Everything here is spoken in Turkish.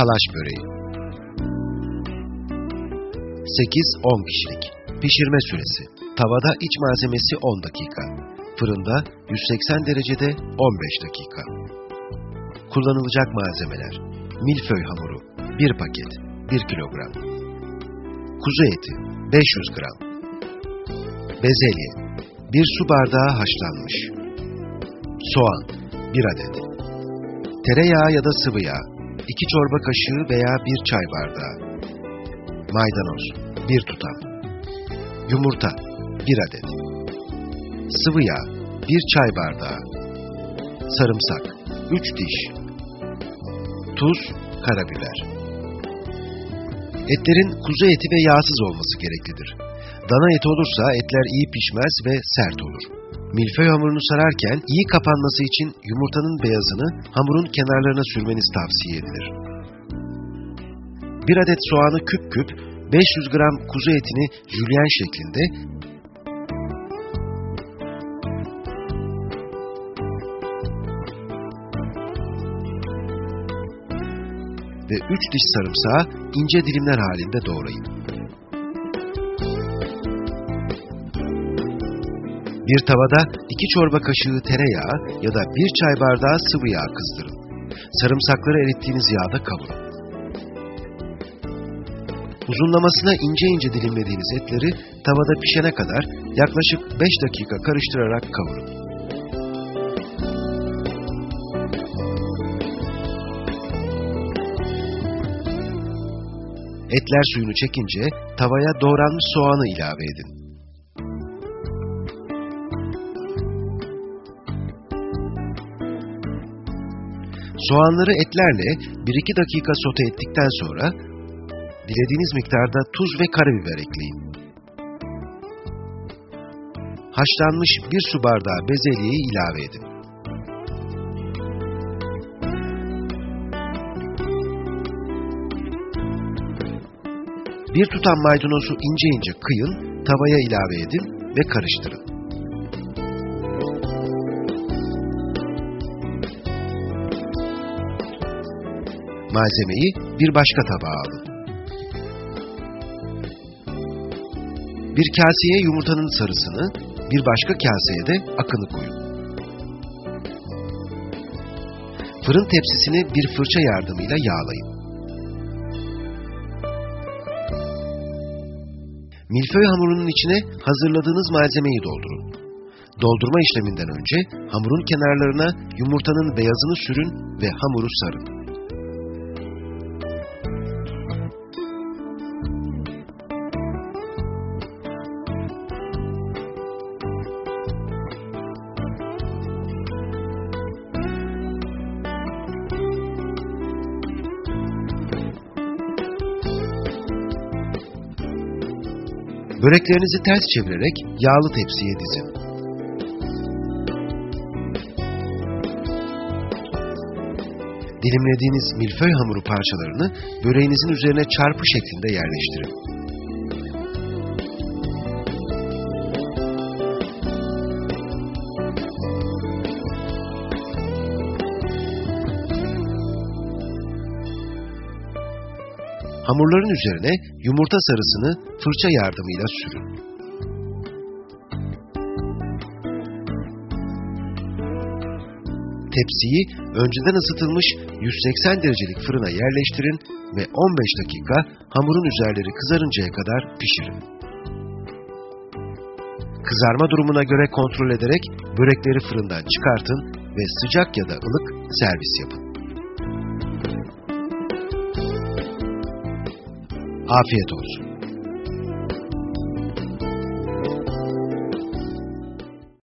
Talaş böreği. 8-10 kişilik Pişirme süresi. Tavada iç malzemesi 10 dakika. Fırında 180 derecede 15 dakika. Kullanılacak malzemeler. Milföy hamuru 1 paket 1 kilogram. Kuzu eti 500 gram. Bezelye 1 su bardağı haşlanmış. Soğan 1 adet. Tereyağı ya da sıvı yağ 2 çorba kaşığı veya 1 çay bardağı. Maydanoz 1 tutam. Yumurta 1 adet. Sıvı yağ 1 çay bardağı. Sarımsak 3 diş. Tuz, karabiber. Etlerin kuzu eti ve yağsız olması gereklidir. Dana eti olursa etler iyi pişmez ve sert olur. Milföy hamurunu sararken iyi kapanması için yumurtanın beyazını hamurun kenarlarına sürmeniz tavsiye edilir. Bir adet soğanı küp küp, 500 gram kuzu etini jülyen şeklinde, ve 3 diş sarımsağı ince dilimler halinde doğrayın. Bir tavada 2 çorba kaşığı tereyağı ya da 1 çay bardağı sıvı yağ kızdırın. Sarımsakları erittiğiniz yağda kavurun. Uzunlamasına ince ince dilimlediğiniz etleri tavada pişene kadar yaklaşık 5 dakika karıştırarak kavurun. Etler suyunu çekince tavaya doğranmış soğanı ilave edin. Soğanları etlerle 1-2 dakika sote ettikten sonra dilediğiniz miktarda tuz ve karabiber ekleyin. Haşlanmış bir su bardağı bezelyeyi ilave edin. Bir tutam maydanozu ince ince kıyın, tavaya ilave edin ve karıştırın. Malzemeyi bir başka tabağa alın. Bir kaseye yumurtanın sarısını, bir başka kaseye de akını koyun. Fırın tepsisini bir fırça yardımıyla yağlayın. Milföy hamurunun içine hazırladığınız malzemeyi doldurun. Doldurma işleminden önce hamurun kenarlarına yumurtanın beyazını sürün ve hamuru sarın. Böreklerinizi ters çevirerek yağlı tepsiye dizin. Dilimlediğiniz milföy hamuru parçalarını böreğinizin üzerine çarpı şeklinde yerleştirin. Hamurların üzerine yumurta sarısını fırça yardımıyla sürün. Tepsiyi önceden ısıtılmış 180 derecelik fırına yerleştirin ve 15 dakika hamurun üzerleri kızarıncaya kadar pişirin. Kızarma durumuna göre kontrol ederek börekleri fırından çıkartın ve sıcak ya da ılık servis yapın. Afiyet olsun.